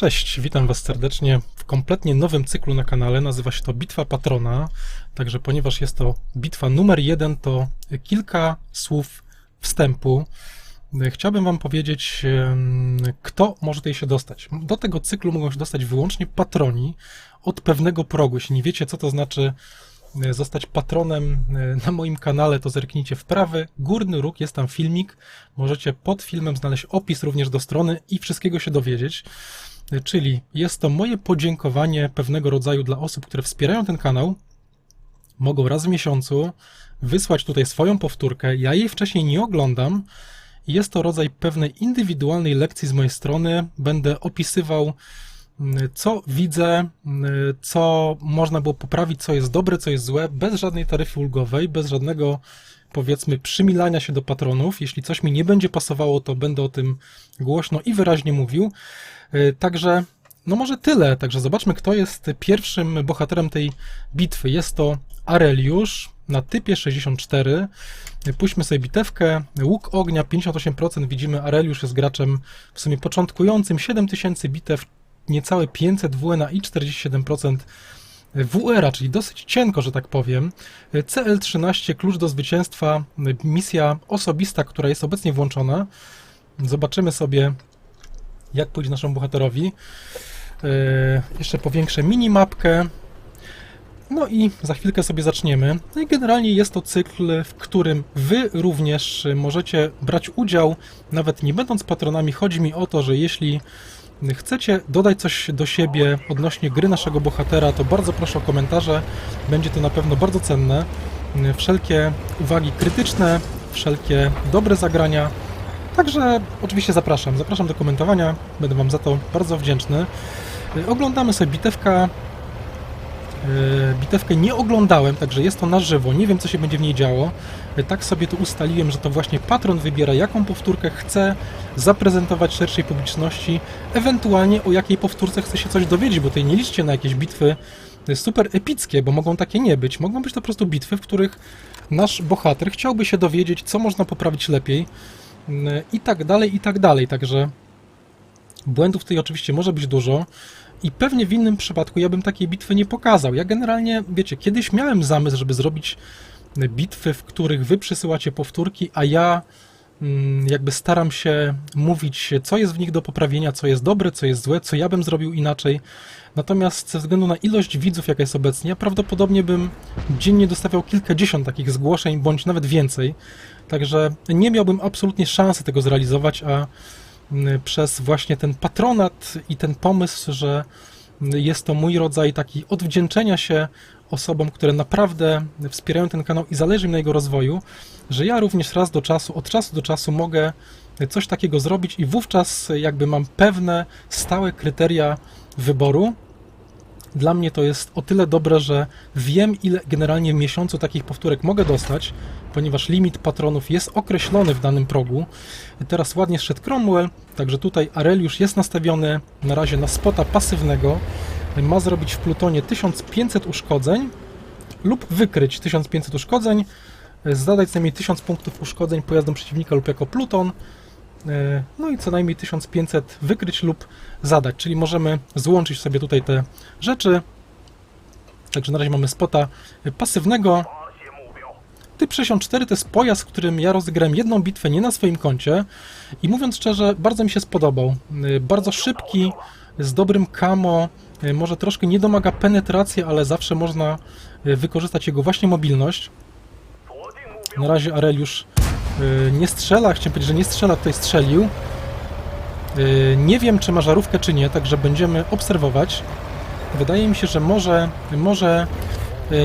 Cześć, witam Was serdecznie w kompletnie nowym cyklu na kanale. Nazywa się to Bitwa Patrona. Także, ponieważ jest to bitwa numer jeden, to kilka słów wstępu. Chciałbym Wam powiedzieć, kto może tutaj się dostać. Do tego cyklu mogą się dostać wyłącznie patroni od pewnego progu. Jeśli nie wiecie, co to znaczy e, zostać patronem e, na moim kanale, to zerknijcie w prawy górny róg, jest tam filmik. Możecie pod filmem znaleźć opis również do strony i wszystkiego się dowiedzieć. Czyli jest to moje podziękowanie pewnego rodzaju dla osób, które wspierają ten kanał. Mogą raz w miesiącu wysłać tutaj swoją powtórkę. Ja jej wcześniej nie oglądam. Jest to rodzaj pewnej indywidualnej lekcji z mojej strony. Będę opisywał, mm, co widzę, mm, co można było poprawić, co jest dobre, co jest złe, bez żadnej taryfy ulgowej, bez żadnego, powiedzmy, przymilania się do patronów. Jeśli coś mi nie będzie pasowało, to będę o tym głośno i wyraźnie mówił. Y, Także, no może tyle. Także zobaczmy, kto jest pierwszym bohaterem tej bitwy. Jest to Areliusz na typie 64. Y, Puśćmy sobie bitewkę. Łuk ognia 58%. Widzimy, Areliusz jest graczem w sumie początkującym. 7000 bitew, niecałe 500 WNA i 47% WR, czyli dosyć cienko, że tak powiem. Y, CL13, klucz do zwycięstwa, misja osobista, która jest obecnie włączona. Zobaczymy sobie, jak pójdzie naszemu bohaterowi. Yy, jeszcze powiększę minimapkę. No i za chwilkę sobie zaczniemy. No i generalnie jest to cykl, w którym Wy również możecie brać udział, nawet nie będąc patronami. Chodzi mi o to, że jeśli chcecie dodać coś do siebie odnośnie gry naszego bohatera, to bardzo proszę o komentarze. Będzie to na pewno bardzo cenne. Wszelkie uwagi krytyczne, wszelkie dobre zagrania Także oczywiście zapraszam, zapraszam do komentowania, będę Wam za to bardzo wdzięczny. Y, Oglądamy sobie bitewkę. Y, Bitewkę nie oglądałem, także jest to na żywo, nie wiem co się będzie w niej działo. Y, Tak sobie to ustaliłem, że to właśnie patron wybiera jaką powtórkę chce zaprezentować szerszej publiczności, ewentualnie o jakiej powtórce chce się coś dowiedzieć, bo tutaj nie liczcie na jakieś bitwy super epickie, bo mogą takie nie być. Mogą być to po prostu bitwy, w których nasz bohater chciałby się dowiedzieć, co można poprawić lepiej i tak dalej, i tak dalej. Także błędów tutaj oczywiście może być dużo i pewnie w innym przypadku ja bym takiej bitwy nie pokazał. Ja generalnie, wiecie, kiedyś miałem zamysł, żeby zrobić bitwy, w których wy przysyłacie powtórki, a ja jakby staram się mówić, co jest w nich do poprawienia, co jest dobre, co jest złe, co ja bym zrobił inaczej. Natomiast ze względu na ilość widzów, jaka jest obecnie, prawdopodobnie bym dziennie dostawiał kilkadziesiąt takich zgłoszeń, bądź nawet więcej. Także nie miałbym absolutnie szansy tego zrealizować, a mm, przez właśnie ten patronat i ten pomysł, że mm, jest to mój rodzaj taki odwdzięczenia się osobom, które naprawdę wspierają ten kanał i zależy mi na jego rozwoju, że ja również raz do czasu, od czasu do czasu mogę coś takiego zrobić i wówczas jakby mam pewne stałe kryteria wyboru. Dla mnie to jest o tyle dobre, że wiem, ile generalnie w miesiącu takich powtórek mogę dostać, ponieważ limit patronów jest określony w danym progu. Teraz ładnie szedł Cromwell, także tutaj Areliusz jest nastawiony na razie na spota pasywnego. Ma zrobić w Plutonie 1500 uszkodzeń lub wykryć 1500 uszkodzeń, zadać co najmniej 1000 punktów uszkodzeń pojazdom przeciwnika lub jako Pluton, E, no i co najmniej 1500 wykryć lub zadać, czyli możemy złączyć sobie tutaj te rzeczy. Także na razie mamy spota pasywnego. Typ 64 to jest pojazd, którym ja rozegrałem jedną bitwę nie na swoim koncie i mówiąc szczerze, bardzo mi się spodobał. E, Bardzo szybki, z dobrym camo, e, może troszkę nie domaga penetracji, ale zawsze można e, wykorzystać jego właśnie mobilność. Na razie Areliusz y, nie strzela, chciałem powiedzieć, że nie strzela, tutaj strzelił. Nie wiem, czy ma żarówkę, czy nie, także będziemy obserwować. Wydaje mi się, że może, może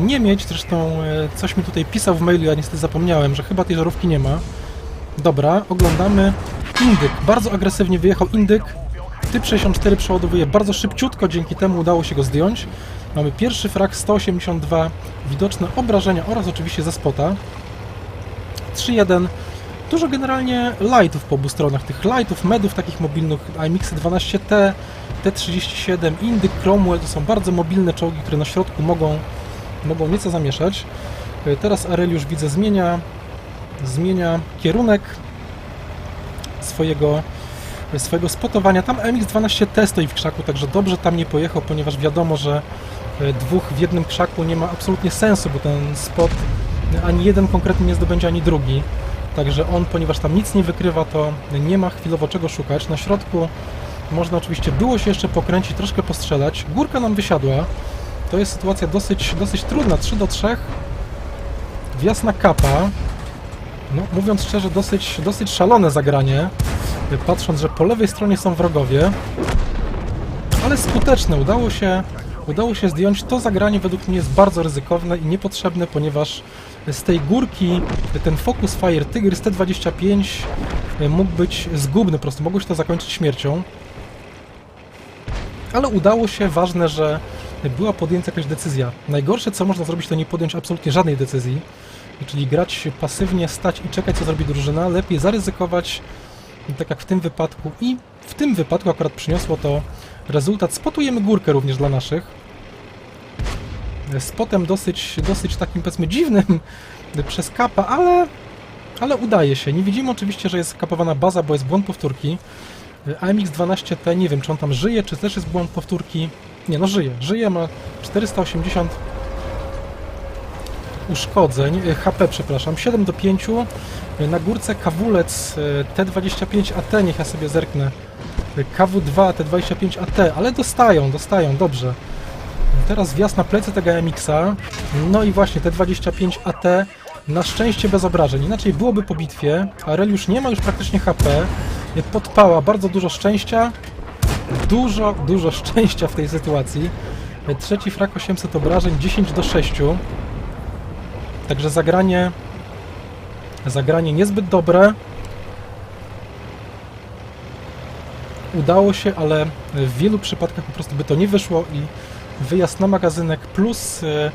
nie mieć, zresztą coś mi tutaj pisał w mailu, ja niestety zapomniałem, że chyba tej żarówki nie ma. Dobra, oglądamy. Indyk, bardzo agresywnie wyjechał Indyk. Typ 64 przeładowuje bardzo szybciutko, dzięki temu udało się go zdjąć. Mamy pierwszy frag 182, widoczne obrażenia oraz oczywiście ze spota. 3-1. Dużo generalnie lightów po obu stronach, tych lightów, medów takich mobilnych, IMX 12T, T37, Indyk, Cromwell, to są bardzo mobilne czołgi, które na środku mogą, mogą nieco zamieszać. Y, Teraz Areliusz widzę zmienia, zmienia kierunek swojego swojego spotowania. Tam MX-12T stoi w krzaku, także dobrze tam nie pojechał, ponieważ wiadomo, że e, dwóch w jednym krzaku nie ma absolutnie sensu, bo ten spot e, ani jeden konkretnie nie zdobędzie, ani drugi. Także on, ponieważ tam nic nie wykrywa, to nie ma chwilowo czego szukać. Na środku można oczywiście było się jeszcze pokręcić, troszkę postrzelać. Górka nam wysiadła. To jest sytuacja dosyć, dosyć trudna. 3 do 3. Wjazd na kapa. No, mówiąc szczerze, dosyć, dosyć szalone zagranie. Patrząc, że po lewej stronie są wrogowie. Ale skuteczne. Udało się, udało się zdjąć. To zagranie według mnie jest bardzo ryzykowne i niepotrzebne, ponieważ z tej górki ten Focus Fire Tygrys T25 mógł być zgubny, po prostu mogło się to zakończyć śmiercią. Ale udało się, ważne, że była podjęta jakaś decyzja. Najgorsze, co można zrobić, to nie podjąć absolutnie żadnej decyzji, czyli grać pasywnie, stać i czekać, co zrobi drużyna. Lepiej zaryzykować, tak jak w tym wypadku. I w tym wypadku akurat przyniosło to rezultat. Spotujemy górkę również dla naszych. Spotem dosyć, dosyć takim, powiedzmy, dziwnym przez kapa, ale, ale udaje się. Nie widzimy oczywiście, że jest kapowana baza, bo jest błąd powtórki. AMX-12T, nie wiem, czy on tam żyje, czy też jest błąd powtórki. Nie, no żyje. Żyje, ma 480 uszkodzeń, e, HP, przepraszam, 7 do 5. Na górce kawulec e, T25AT, niech ja sobie zerknę. E, KW2 T25AT, ale dostają, dostają, dobrze. Teraz wjazd na plecy tego MX-a. No i właśnie T25AT na szczęście bez obrażeń. Inaczej byłoby po bitwie. Aureliusz nie ma już praktycznie HP. Podpała, bardzo dużo szczęścia. Dużo, dużo szczęścia w tej sytuacji. Trzeci frak 800 obrażeń, 10 do 6. Także zagranie zagranie niezbyt dobre. Udało się, ale w wielu przypadkach po prostu by to nie wyszło i wyjazd na magazynek plus e,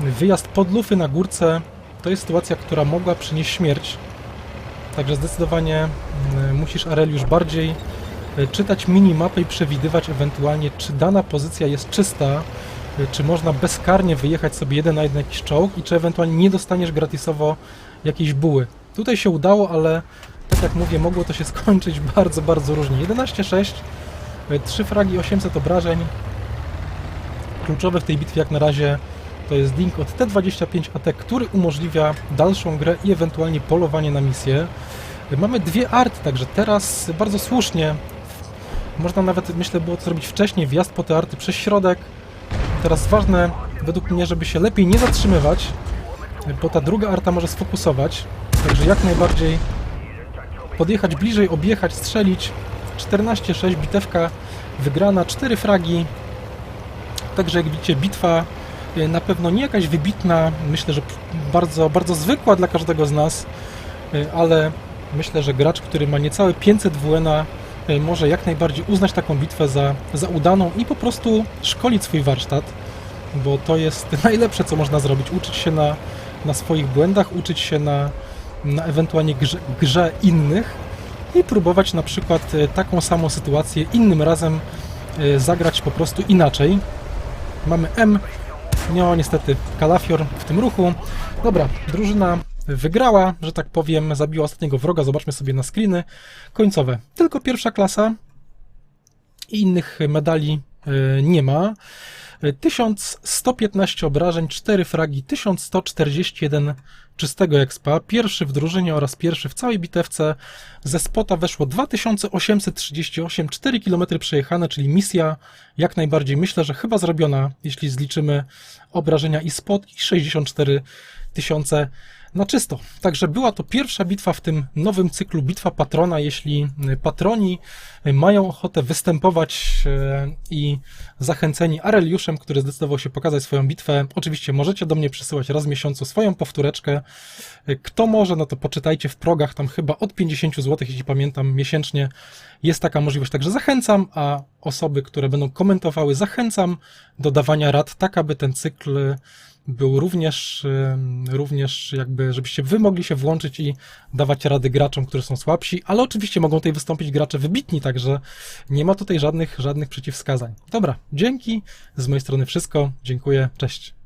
wyjazd pod lufy na górce to jest sytuacja, która mogła przynieść śmierć. Także zdecydowanie mm, musisz Areliusz bardziej e, czytać minimapę i przewidywać ewentualnie, czy dana pozycja jest czysta, e, czy można bezkarnie wyjechać sobie jeden na jeden jakiś czołg i czy ewentualnie nie dostaniesz gratisowo jakiejś buły. Tutaj się udało, ale tak jak mówię, mogło to się skończyć bardzo, bardzo różnie. 11-6, 3 fragi, 800 obrażeń. Kluczowe w tej bitwie jak na razie to jest link od T25AT, który umożliwia dalszą grę i ewentualnie polowanie na misję. Mamy dwie arty, także teraz bardzo słusznie, można nawet, myślę, było to zrobić wcześniej, wjazd po te arty przez środek. Teraz ważne, według mnie, żeby się lepiej nie zatrzymywać, bo ta druga arta może sfokusować, także jak najbardziej podjechać bliżej, objechać, strzelić. 14-6, bitewka wygrana, 4 fragi, także jak widzicie, bitwa Y, na pewno nie jakaś wybitna, myślę, że bardzo, bardzo zwykła dla każdego z nas, y, ale myślę, że gracz, który ma niecałe 500 WN może jak najbardziej uznać taką bitwę za, za udaną i po prostu szkolić swój warsztat, bo to jest najlepsze, co można zrobić. Uczyć się na, na swoich błędach, uczyć się na, na ewentualnie grze, grze innych i próbować na przykład taką samą sytuację innym razem zagrać po prostu inaczej. Mamy M no niestety Kalafior w tym ruchu. Dobra, drużyna wygrała, że tak powiem, zabiła ostatniego wroga. Zobaczmy sobie na screeny końcowe. Tylko pierwsza klasa i innych medali e, nie ma. 1115 obrażeń, 4 fragi, 1141 czystego expa. Pierwszy w drużynie oraz pierwszy w całej bitewce. Ze spota weszło 2838, 4 km przejechane, czyli misja jak najbardziej myślę, że chyba zrobiona, jeśli zliczymy obrażenia i spot i 64 tysiące na czysto. Także była to pierwsza bitwa w tym nowym cyklu Bitwa Patrona. Jeśli patroni mają ochotę występować e, i zachęceni Areliuszem, który zdecydował się pokazać swoją bitwę, oczywiście możecie do mnie przysyłać raz w miesiącu swoją powtóreczkę. Kto może, no to poczytajcie w progach, tam chyba od 50 zł, jeśli pamiętam, miesięcznie jest taka możliwość. Także zachęcam, a osoby, które będą komentowały, zachęcam do dawania rad, tak aby ten cykl był również, również jakby, żebyście wy mogli się włączyć i dawać rady graczom, którzy są słabsi, ale oczywiście mogą tutaj wystąpić gracze wybitni, także nie ma tutaj żadnych, żadnych przeciwwskazań. Dobra, dzięki, z mojej strony wszystko, dziękuję, cześć.